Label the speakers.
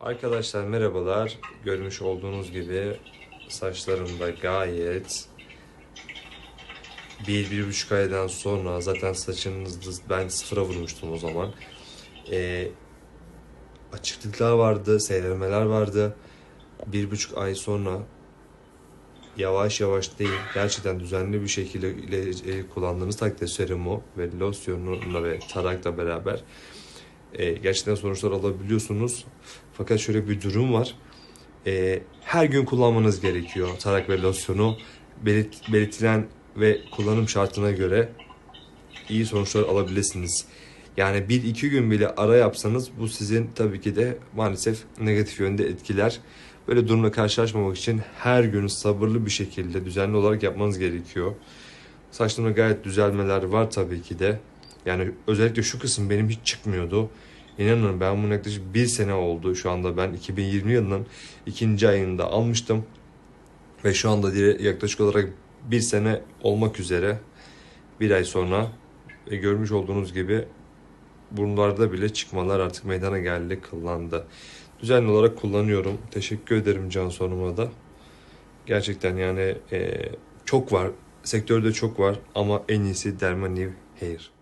Speaker 1: Arkadaşlar merhabalar. Görmüş olduğunuz gibi saçlarım da gayet bir, bir buçuk aydan sonra zaten saçınızda ben sıfıra vurmuştum o zaman. Ee, açıklıklar vardı, seyrelmeler vardı. Bir buçuk ay sonra yavaş yavaş değil gerçekten düzenli bir şekilde kullandığınız takdirde serumu ve losyonla ve tarakla beraber e, gerçekten sonuçlar alabiliyorsunuz. Fakat şöyle bir durum var. E, her gün kullanmanız gerekiyor tarak ve losyonu. Belirt, belirtilen ve kullanım şartına göre iyi sonuçlar alabilirsiniz. Yani bir iki gün bile ara yapsanız bu sizin tabii ki de maalesef negatif yönde etkiler. Böyle durumla karşılaşmamak için her gün sabırlı bir şekilde düzenli olarak yapmanız gerekiyor. Saçlarımda gayet düzelmeler var tabii ki de. Yani özellikle şu kısım benim hiç çıkmıyordu. İnanın ben bunu yaklaşık bir sene oldu. Şu anda ben 2020 yılının ikinci ayında almıştım. Ve şu anda yaklaşık olarak bir sene olmak üzere bir ay sonra ve görmüş olduğunuz gibi burunlarda bile çıkmalar artık meydana geldi, kıllandı. Düzenli olarak kullanıyorum. Teşekkür ederim Can Sonuma da. Gerçekten yani e, çok var. Sektörde çok var ama en iyisi Derma New Hair.